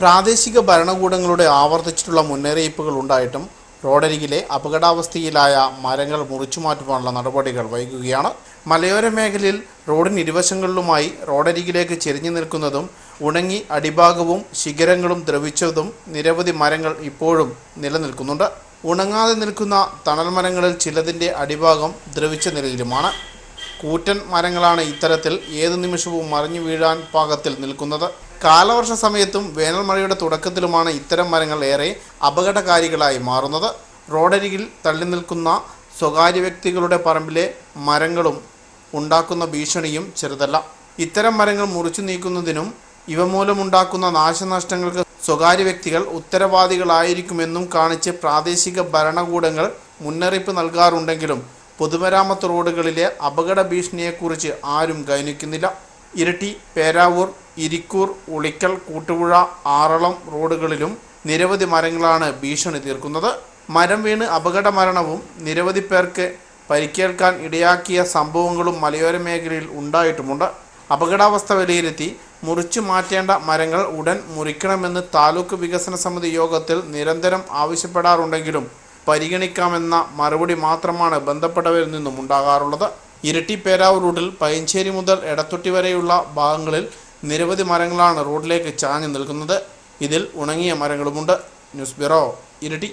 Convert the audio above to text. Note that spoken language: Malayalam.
പ്രാദേശിക ഭരണകൂടങ്ങളുടെ ആവർത്തിച്ചിട്ടുള്ള മുന്നറിയിപ്പുകൾ ഉണ്ടായിട്ടും റോഡരികിലെ അപകടാവസ്ഥയിലായ മരങ്ങൾ മുറിച്ചു മാറ്റുവാനുള്ള നടപടികൾ വൈകുകയാണ്. മലയോര മേഖലയിൽ റോഡിന് ഇരുവശങ്ങളിലുമായി റോഡരികിലേക്ക് ചെരിഞ്ഞു നിൽക്കുന്നതും ഉണങ്ങി അടിഭാഗവും ശിഖരങ്ങളും ദ്രവിച്ചതും നിരവധി മരങ്ങൾ ഇപ്പോഴും നിലനിൽക്കുന്നുണ്ട്. ഉണങ്ങാതെ നിൽക്കുന്ന തണൽ മരങ്ങളിൽ ചിലതിന്റെ അടിഭാഗം ദ്രവിച്ച നിലയിലുമാണ്. കൂറ്റൻ മരങ്ങളാണ് ഇത്തരത്തിൽ ഏതു നിമിഷവും മറിഞ്ഞു വീഴാൻ പാകത്തിൽ നിൽക്കുന്നത്. കാലവർഷ സമയത്തും വേനൽ മഴയുടെ തുടക്കത്തിലുമാണ് ഇത്തരം മരങ്ങൾ ഏറെ അപകടകാരികളായി മാറുന്നത്. റോഡരികിൽ തള്ളി നിൽക്കുന്ന സ്വകാര്യ വ്യക്തികളുടെ പറമ്പിലെ മരങ്ങളും ഉണ്ടാക്കുന്ന ഭീഷണിയും ചെറുതല്ല. ഇത്തരം മരങ്ങൾ മുറിച്ചു നീക്കുന്നതിനും ഇവ മൂലമുണ്ടാക്കുന്ന നാശനഷ്ടങ്ങൾക്ക് സ്വകാര്യ വ്യക്തികൾ ഉത്തരവാദികളായിരിക്കുമെന്നും കാണിച്ച് പ്രാദേശിക ഭരണകൂടങ്ങൾ മുന്നറിയിപ്പ് നൽകാറുണ്ടെങ്കിലും പൊതുമരാമത്ത് റോഡുകളിലെ അപകട ഭീഷണിയെക്കുറിച്ച് ആരും ഗൈനിക്കുന്നില്ല. ഇരട്ടി പേരാവൂർ ഇരിക്കൂർ ഉളിക്കൽ കൂട്ടുപുഴ ആറളം റോഡുകളിലും നിരവധി മരങ്ങളാണ് ഭീഷണി തീർക്കുന്നത്. മരം വീണ് അപകട മരണവും നിരവധി പേർക്ക് പരിക്കേൽക്കാൻ ഇടയാക്കിയ സംഭവങ്ങളും മലയോര മേഖലയിൽ ഉണ്ടായിട്ടുമുണ്ട്. അപകടാവസ്ഥ വിലയിരുത്തി മുറിച്ചു മാറ്റേണ്ട മരങ്ങൾ ഉടൻ മുറിക്കണമെന്ന് താലൂക്ക് വികസന സമിതി യോഗത്തിൽ നിരന്തരം ആവശ്യപ്പെടാറുണ്ടെങ്കിലും പരിഗണിക്കാമെന്ന മറുപടി മാത്രമാണ് ബന്ധപ്പെട്ടവരിൽ നിന്നും ഉണ്ടാകാറുള്ളത്. ഇരട്ടി പേരാവൂർ റൂട്ടിൽ പയഞ്ചേരി മുതൽ എടത്തൊട്ടി വരെയുള്ള ഭാഗങ്ങളിൽ നിരവധി മരങ്ങളാണ് റോഡിലേക്ക് ചാഞ്ഞു നിൽക്കുന്നത്. ഇതിൽ ഉണങ്ങിയ മരങ്ങളുമുണ്ട്. ന്യൂസ് ബ്യൂറോ ഇരട്ടി.